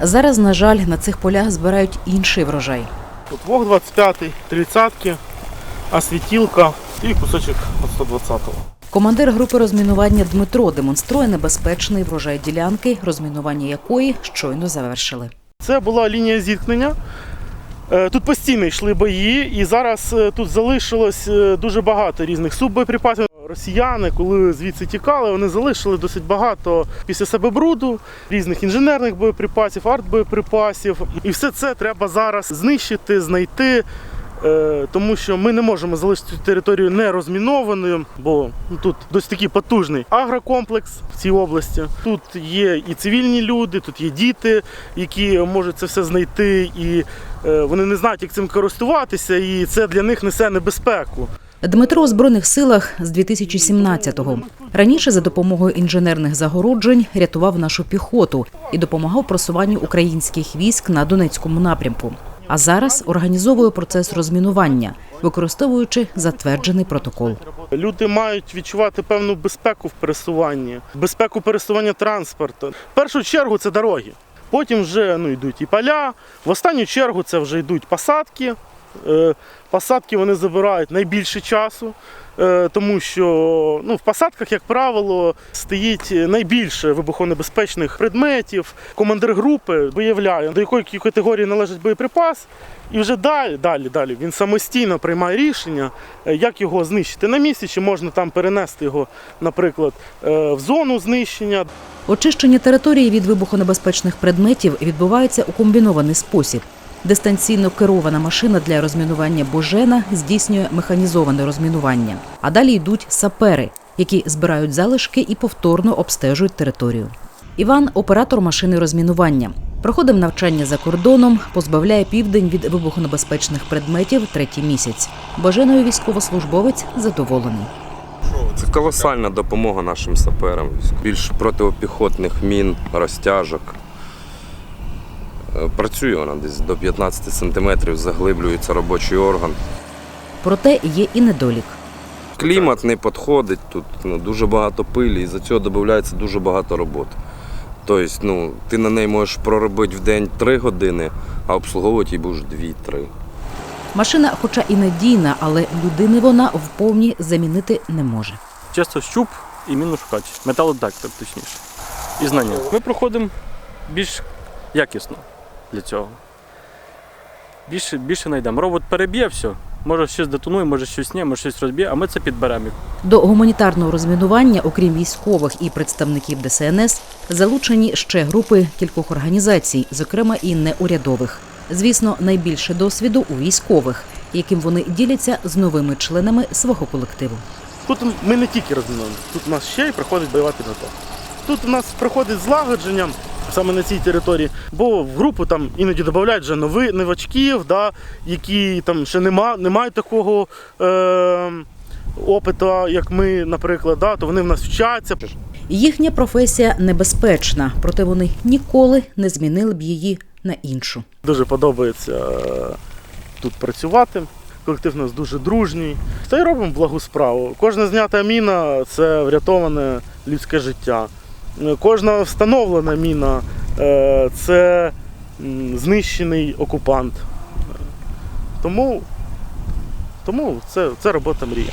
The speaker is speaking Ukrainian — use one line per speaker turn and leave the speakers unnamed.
Зараз, на жаль, на цих полях збирають інший врожай.
Тут Вог 25, 30, освітілка і кусочок от 120-го.
Командир групи розмінування Дмитро демонструє небезпечний врожай ділянки, розмінування якої щойно завершили.
Це була лінія зіткнення. Е, Тут постійно йшли бої, і зараз е, тут залишилось е, дуже багато різних суббоєприпасів. Росіяни, коли звідси тікали, вони залишили досить багато після себе бруду, різних інженерних боєприпасів, артбоєприпасів. І все це треба зараз знищити, знайти. е, Тому що ми не можемо залишити цю територію не розмінованою, бо ну, тут досить такий потужний агрокомплекс в цій області. Тут є і цивільні люди, тут є діти, які можуть це все знайти, і е, вони не знають, як цим користуватися, і це для них несе небезпеку.
Дмитро у збройних силах з 2017-го. Раніше за допомогою інженерних загороджень рятував нашу піхоту і допомагав просуванню українських військ на Донецькому напрямку. А зараз організовує процес розмінування, використовуючи затверджений протокол.
Люди мають відчувати певну безпеку в пересуванні, безпеку пересування транспорту. В першу чергу це дороги. Потім вже ну, йдуть і поля. В останню чергу це вже йдуть посадки. Е, Посадки вони забирають найбільше часу, е, тому що ну, в посадках, як правило, стоїть найбільше вибухонебезпечних предметів. Командир групи виявляє, до якої категорії належить боєприпас, і вже далі, далі, далі він самостійно приймає рішення, е, як його знищити на місці, чи можна там перенести його, наприклад, в зону знищення.
Очищення території від вибухонебезпечних предметів відбувається у комбінований спосіб. Дистанційно керована машина для розмінування Божена здійснює механізоване розмінування. А далі йдуть сапери, які збирають залишки і повторно обстежують територію. Іван оператор машини розмінування. Проходив навчання за кордоном, позбавляє південь від вибухонебезпечних предметів третій місяць. Боженою військовослужбовець задоволений.
Це колосальна допомога нашим саперам. Більш протипіхотних мін, розтяжок. Працює вона десь до 15 сантиметрів, заглиблюється робочий орган.
Проте є і недолік.
Клімат не підходить, тут ну, дуже багато пилі, і за цього додається дуже багато роботи. Тобто, ну, ти на неї можеш проробити в день 3 години, а обслуговувати її будеш 2-3.
Машина, хоча і надійна, але людини вона вповні замінити не може.
Часто щуп і міношукач, металодетектор точніше. І знання. Ми проходимо більш якісно для цього. Більше, більше знайдемо. Робот переб'є все. Може щось детонує, може щось ні, може щось розб'є, а ми це підберемо.
До гуманітарного розмінування, окрім військових і представників ДСНС, залучені ще групи кількох організацій, зокрема і неурядових. Звісно, найбільше досвіду у військових, яким вони діляться з новими членами свого колективу.
Тут ми не тільки розмінуємо, тут у нас ще й проходить бойова підготовка. Тут у нас проходить злагодження саме на цій території, бо в групу там іноді додають вже нови, новачків, да, які там ще нема, не мають такого е, опиту, як ми, наприклад, да, то вони в нас вчаться.
Їхня професія небезпечна, проте вони ніколи не змінили б її на іншу.
Дуже подобається е, тут працювати. Колектив у нас дуже дружній. Та й робимо благу справу. Кожна знята міна це врятоване людське життя. Кожна встановлена міна е, це знищений окупант. Е, Тому, тому це, це робота мрія.